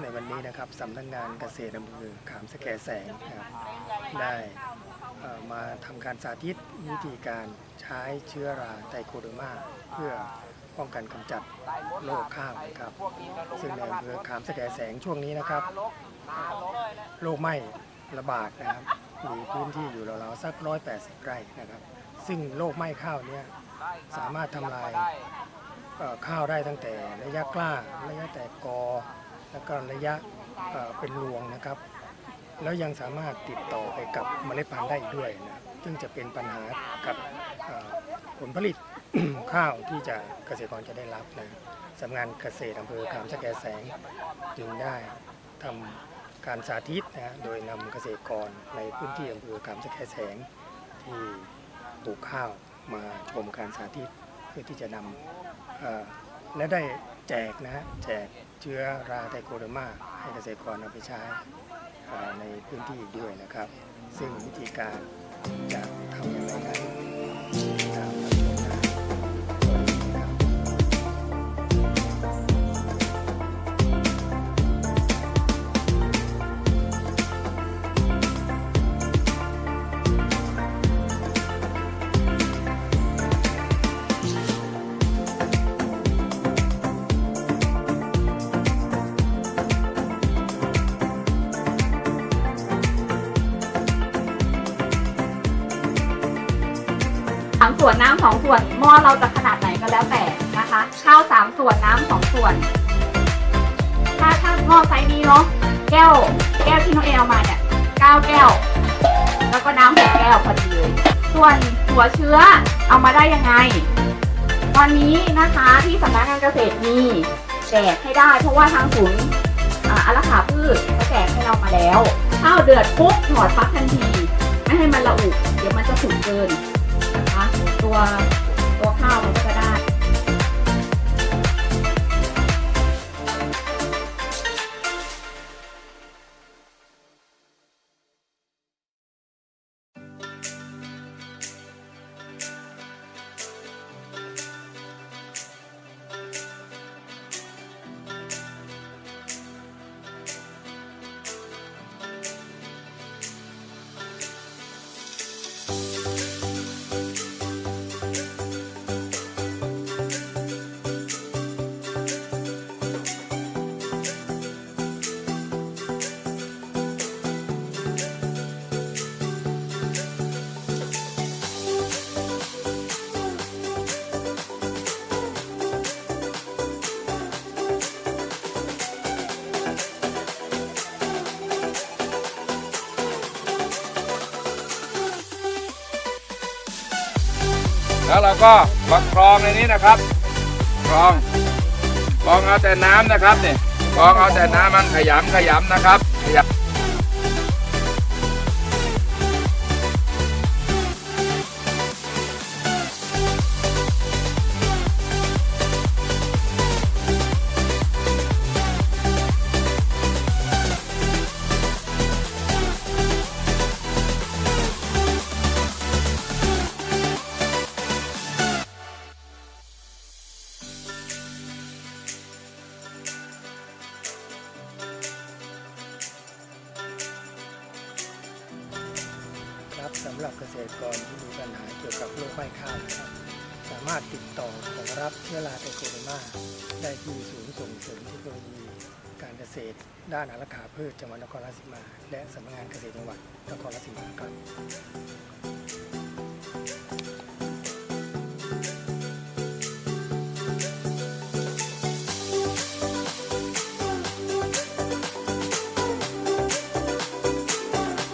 ในวันนี้นะครับสำนักงานเกษตรอำเภอขามสแกแสงนะครับได้มาทำการสาธิตวิธีการใช้เชื้อราไตโคเดมาเพื่อป้องกันกำจัดโรคข้าวนะครับ ซึ่งในอำเภอขามสแกแสงช่วงนี้นะครับโรคไหม้ระบาดนะครับ มีพื้นที่อยู่ราวๆสัก180ไร่นะครับ ซึ่งโรคไหม้ข้าวเนี่ยสามารถทำลายข้าวได้ตั้งแต่ระยะกล้าระยะแตกกอ แล้วก็ระยะเป็นรวงนะครับ แล้วยังสามารถติดต่อไปกับเมล็ดพันธุ์ได้อีกด้วยนะซึ่งจะเป็นปัญหากับผลผลิตข้าวที่จะเกษตรกรจะได้รับนะสำนักงานเกษตรอำเภอขามสแกแสงจึงได้ทำการสาธิตนะโดยนำเกษตรกรในพื้นที่อำเภอขามสแกแสงที่ปลูกข้าวมาชมการสาธิต เพื่อที่จะนำ และได้แจกนะฮะแจกเชื้อราไทโคเดอร์มาให้เกษตรกรเอาไปใช้ในพื้นที่อีกด้วยนะครับ ซึ่งวิธีการจะทำอย่างไรนั้นามส่วนน้ำสองส่วนหม้อเราจะขนาดไหนก็แล้วแต่นะคะข้าวสามส่วนน้ำสองส่วน ถ้าถ้าหม้อไซส์นี้เนาะแก้ว แก้วที่น้องเอเอามาเนี่ยเก้าแก้ว แล้วก็น้ำหกแก้วพอดีเลยส่วนหัวเชื้อเอามาได้ยังไง ตอนนี้นะคะที่สำนักงานเกษตรมีแจกให้ได้ เพราะว่าทางศูนย์อารักขาพืชเขาแจกให้เรามาแล้วข้าวเดือดปุ๊บถอดฟักทันที ไม่ให้มันระอุ เดี๋ยวมันจะสุกเกิน ตัวตัวข้าวมันก็ แล้วเราก็มากรองในนี้นะครับกรองกรองเอาแต่น้ำนะครับเนี่ยกรองเอาแต่น้ำมันขยำขยำนะครับขยำ หรับเกษตรกรที่มีปัญหาเกี่ยวกับโรคใบข้าวนะครับ สามารถติดต่อขอรับเชื้อราไตโคเดอร์มาได้ที่ศูนย์ส่งเสริมเทคโนโลยีการเกษตร ด้านอารักขาพืชจังหวัดนครราชสีมา และสำนักงานเกษตรจังหวัดนครราชสีมาครับ